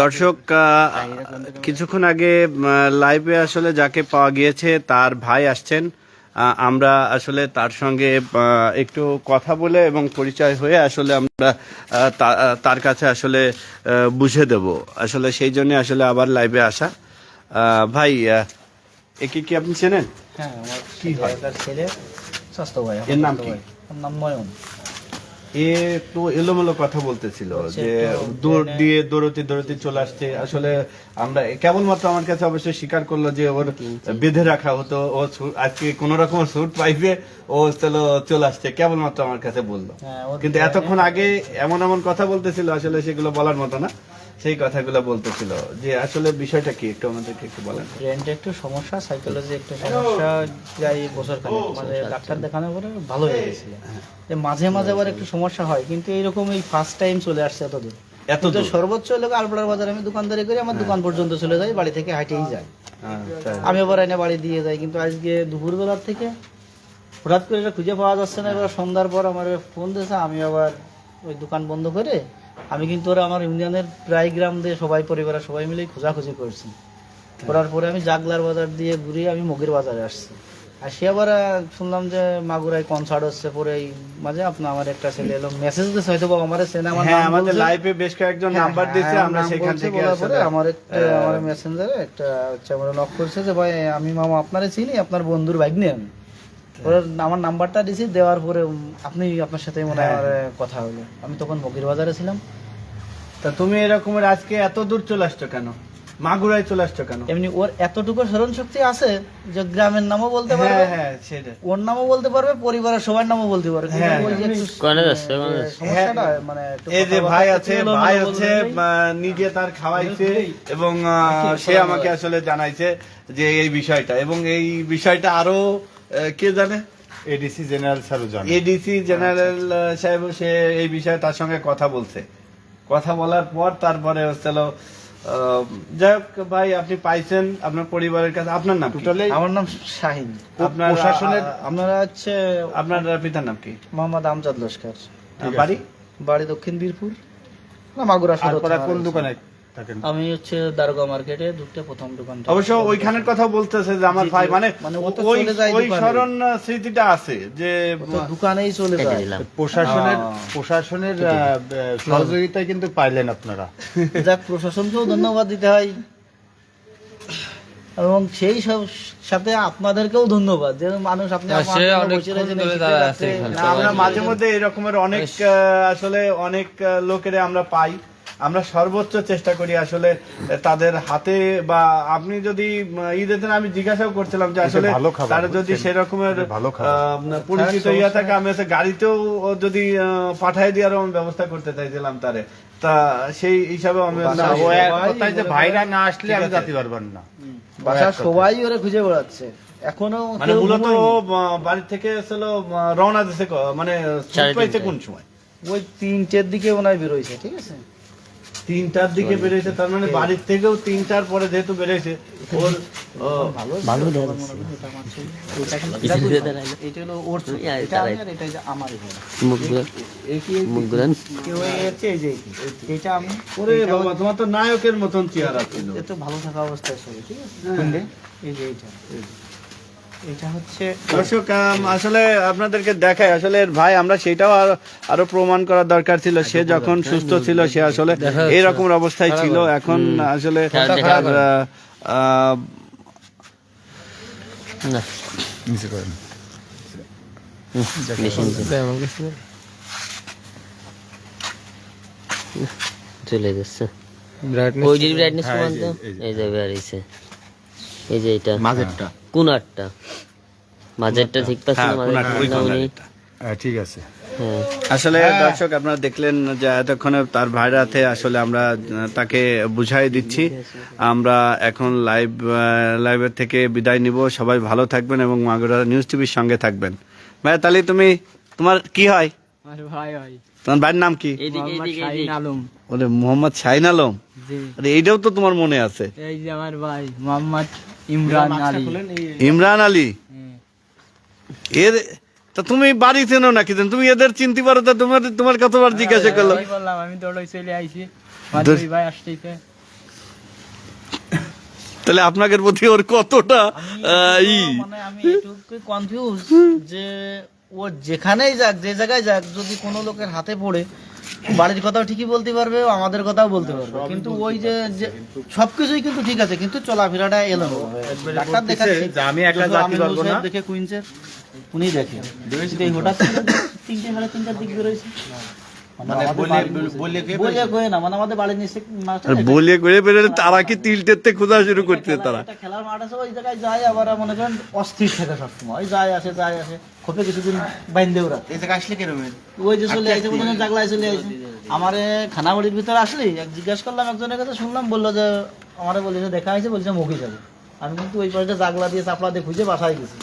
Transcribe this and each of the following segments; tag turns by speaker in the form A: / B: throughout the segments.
A: দর্শক কিছুক্ষণ আগে লাইভে আসলে যাকে পাওয়া গিয়েছে তার ভাই আসছেন। আমরা আসলে তার সঙ্গে একটু কথা বলে এবং পরিচয় হয়ে আসলে আমরা তার কাছে আসলে বুঝে দেব। আসলে সেই জন্য আসলে আবার লাইভে আসা। ভাই একে কি আপনি চেনেন?
B: হ্যাঁ আমার
A: কি হয়?
B: ছেলে স্বাস্থ্য ভাই
A: এর নাম কি?
B: নাম নয়ন।
A: এ তো এলোমেলো কথা বলতেছিল যে
B: তো
A: দৌড় দিয়ে দৌড়তে দৌড়তে চলে আসছে। আসলে আমরা কেবলমাত্র আমার কাছে অবশ্যই স্বীকার করল যে ওর বেঁধে রাখা হতো। ও আজকে কোন রকম স্যুট পাইবে ও চলো চলে আসছে কেবলমাত্র আমার কাছে বলল।
B: হ্যাঁ,
A: কিন্তু এতক্ষণ আগে এমন এমন কথা বলতেছিল আসলে সেগুলো বলার মতো না। সেই কথাগুলো বলতেছিল। যে আসলে বিষয়টা কি? একটু আমাদেরকে একটু বলেন।
B: ব্রেনটা একটু সমস্যা সাইকোলজি একটু সমস্যা প্রায় বছর খানিক। মানে ডাক্তার দেখানোর পরে ভালো হয়ে গেছিল যে মাঝে মাঝে আবার একটু সমস্যা হয় কিন্তু এইরকম এই ফার্স্ট টাইম চলে আসছে এত দূর
A: এত?
B: সর্বোচ্চ লোক আলপড়ার বাজারে আমি দোকানদারি করি আমার দোকান পর্যন্ত চলে যাই বাড়ি থেকে হাইটেই যাই
A: হ্যাঁ,
B: আমি আবার এনে বাড়ি দিয়ে যাই কিন্তু আজকে দুপুরবেলার থেকে হঠাৎ করে এটা খুঁজে পাওয়া যাচ্ছে না। এবার সন্ধ্যার পর আমার ফোন দিয়েছে আমি আবার ওই দোকান বন্ধ করে আমি কিন্তু ওরা আমার ইউনিয়নের প্রায় গ্রাম দিয়ে সবাই পরিবারের সবাই মিলেই খোঁজাখুঁজি করছি। করার পরে আমি জাগলার বাজার দিয়ে ঘুরে আমি মগের বাজারে আসছি। আর সে আবার শুনলাম যে মাগুরায় কনসার্ট হচ্ছে পরে এই মাঝে আপনার আমার একটা ছেলে এলো মেসেজ দিয়েছে হয়তো বা আমার আমার
A: হ্যাঁ আমাদের
B: বলছে।
A: লাইভে বেশ কয়েকজন
B: হ্যাঁ,
A: নাম্বার
B: হ্যাঁ,
A: দিয়েছে
B: আমার
A: আমরা সেখান থেকে
B: পরে
A: আসলে
B: আমার একটা আমার মেসেঞ্জারে একটা হচ্ছে আমার নক করছে যে ভাই আমি মামা আপনারে চিনি আপনার বন্ধুর নিয়ে আমি। আমার নাম্বারটা দিছি দেওয়ার পরে আপনি আপনার সাথে মনে হয় কথা হলো। আমি তখন মগির বাজারে ছিলাম।
A: তা তুমি এরকমের আজকে এত দূর চলে আসছো কেন? মাগুরায় চলে আসছো কেন?
B: এমনি ওর এতটুকু স্মরণ শক্তি আছে যে গ্রামের নামও বলতে
A: হ্যাঁ
B: পারবে?
A: হ্যাঁ সেটা
B: ওর নামও বলতে পারবে পরিবারের সবার নামও বলতে পারবে।
A: হ্যাঁ?
B: সমস্যাটা মানে
A: এই যে ভাই আছে ভাই হচ্ছে নিজে তার খাওয়াইছে এবং সে আমাকে আসলে জানাইছে যে এই বিষয়টা। এবং এই বিষয়টা আরও কে জানে?
C: এডিসি জেনারেল স্যারও জানে।
A: এডিসি জেনারেল সাহেব সে এই বিষয়ে তার সঙ্গে কথা বলছে। কথা বলার পর তারপরে হচ্ছিল যাই হোক ভাই আপনি পাইছেন আপনার পরিবারের কাছে। আপনার নাম?
C: টোটালি
B: আমার নাম শাহিন।
A: আপনার
C: প্রশাসনের
B: আপনারা হচ্ছে
A: আপনার পিতার নাম কি?
B: মোহাম্মদ আমজাদ লস্কর।
A: বাড়ি?
B: বাড়ি দক্ষিণ বীরপুর। না মাগুরা সদর
C: কোন দোকানে? থাকেন।
B: আমি হচ্ছে দারোগা মার্কেটে ঢুকতে প্রথম দোকানটা
A: অবশ্য ওইখানের কথা বলতেছে যে আমার। ভাই মানে
B: মানে
A: ওই ওই স্মরণ স্মৃতিটা আছে যে
B: দোকানেই চলে যায়।
C: প্রশাসনের প্রশাসনের আহ, কিন্তু পাইলেন আপনারা।
B: যাক প্রশাসনকেও ধন্যবাদ দিতে হয়। এবং সেই সব সাথে আপনাদেরকেও ধন্যবাদ যে মানুষ আপনি
A: আমরা মাঝে মধ্যে এরকমের অনেক আহ, আসলে অনেক লোকেরে আমরা পাই। আমরা সর্বোচ্চ চেষ্টা করি আসলে তাদের হাতে বা আপনি যদি ই দিতেন আমি জিজ্ঞাসাও করছিলাম যে আসলে তার যদি? সেরকমের পরিচিত ইয়া থাকে আমি গাড়িতেও যদি আহ, পাঠায় দেওয়ার আমি ব্যবস্থা করতে চাইছিলাম তারে। তা সেই হিসাবে আমি
C: ভাইরা না আসলে আমি। জাতি পারবেন না।
B: বাসার সবাই ওরা খুঁজে বেড়াচ্ছে। এখনও
A: মানে মূলত। বাড়ি থেকে আসলে রওনা দিছে মানে পাইছে কোন সময়?
B: ওই তিনটের দিকে ওনায় বেরোইছে ঠিক আছে?
A: তিনটার দিকে বেরিয়েছে তার মানে বাড়ির থেকেও তিনটার পরে যেহেতু বেরিয়েছে ওর
B: মনে হয়।
D: ইয়া,
A: তোমার তো নায়কের মতন চেহারা ছিল
B: এ ভালো থাকা অবস্থায় আছে
A: হ্যাঁ।
B: এই যে এইটা। এটা হচ্ছে
A: দর্শক আসলে আপনাদেরকে দেখায় আসলে ভাই আমরা সেটাও আরও আরও প্রমাণ করার দরকার ছিল সে যখন সুস্থ ছিল সে আসলে এই অবস্থায় ছিল এখন আসলে
D: বেশি চলে যাচ্ছে। ওই যে ব্রাইটনেস
C: হ্যাঁ, এই
D: তো
C: যে, এই যে।
D: এটা।
C: মাঝেরটা।
D: কোন আটটা মাঝেরটা ঠিক পাচ্ছে
A: হ্যাঁ,
D: মাঝেরটা উনি?
C: হ্যাঁ, ঠিক আছে।
D: হ্যাঁ।
A: আসলে দর্শক আপনারা দেখলেন যে এতক্ষণে তার ভাইরাতে আসলে আমরা তাকে বুঝাই দিচ্ছি। আমরা এখন লাইভ লাইভের থেকে বিদায় নিব। সবাই ভালো থাকবেন এবং মাগুরা নিউজ টিভির সঙ্গে থাকবেন। ভাই তাহলে তুমি তোমার কি হয়? তোমার বাড়ির নাম কি? ওরে মোহাম্মদ শাহিন আলম? আরে এইটাও তো তোমার মনে আছে?
B: এই যে আমার ভাই মোহাম্মদ ইমরান আলী।
A: ইমরান আলী? এর তা তুমি বাড়ি চেনো নাকি? তুমি এদের চিনতে পারো তা তোমার তোমার কতবার জিজ্ঞাসা করল?
B: বললাম আমি তো ওই চলে আইছি। ভাই আসতেছে।
A: তাহলে আপনাদের প্রতি ওর কতটা ই?
B: মানে আমি এটুকু কনফিউজ যে ও যেখানেই যাক যে জায়গায় যাক যদি কোনো লোকের হাতে পড়ে বাড়ির কথাও ঠিকই বলতে পারবে আমাদের কথাও বলতে পারবে। কিন্তু ওই যে সবকিছুই কিন্তু ঠিক আছে কিন্তু চলাফেরাটা এলো ডাক্তার দেখাচ্ছে।
C: আমি একা
B: জাতি
C: পারব না।
B: দেখে কুইন্সের উনি দেখে কিন্তু হঠাৎ তিনটে সাড়ে তিনটার দিক বাড়ির- বলে কয়ে না মানে
A: করে বেরোলে তারা কি তিলটেতে খোঁজা শুরু করতে তারা?
B: খেলার মাঠ আছে ওই জায়গায় যায় আবার মনে করেন অস্থির থাকে সবসময়। যায় আসে যায় আসে খোপে কিছুদিন
E: এই জায়গায় আসলে কেরম
B: ওই যে চলে জাগলায় চলে আইছে। আমারে খানাবাড়ির ভিতরে আসলি? এক জিজ্ঞাসা করলাম একজনের কাছে শুনলাম বলল যে আমারে বলে যে দেখা হয়েছে বলছে মুখে যাবে। আমি কিন্তু ওই পাশে জাগলা দিয়ে চাপলা দিয়ে খুঁজে বাসায় গেছি।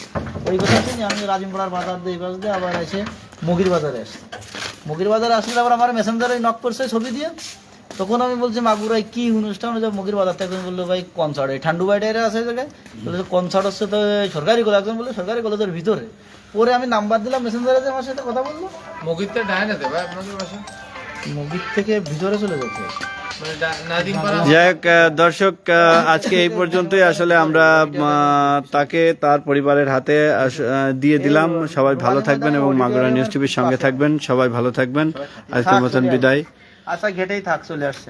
B: ওই কথা শুনি আমি রাজিমপাড়ার বাজার দিয়ে এই পাশ দিয়ে আবার এসে মুগির বাজারে আসছি। মুগির বাজারে আসলে আবার আমার মেসেঞ্জারে নক করছে ছবি দিয়ে। তখন আমি বলছি মাগুরাই কি অনুষ্ঠান হচ্ছে মুগির বাজার থেকে বলল ভাই কনসার্ট এই ঠান্ডু বাইটারে আছে জায়গায়। বলে কনসার্ট হচ্ছে তো সরকারি কলেজ। একজন বলল সরকারি কলেজের ভিতরে। পরে আমি নাম্বার দিলাম মেসেঞ্জারে যে আমার সাথে কথা বলল।
E: মগিতে ডায় না দেবে আপনাদের বাসা?
B: মুগির থেকে ভিতরে চলে যাচ্ছে
A: হোক দর্শক আজকে এই পর্যন্তই। আসলে আমরা তাকে তার পরিবারের হাতে দিয়ে দিলাম। সবাই ভালো থাকবেন এবং মাগুরা নিউজ টিভির সঙ্গে থাকবেন। সবাই ভালো থাকবেন। আজকের মতন বিদায়।
B: আচ্ছা ঘেটেই থাক, চলে আসছে।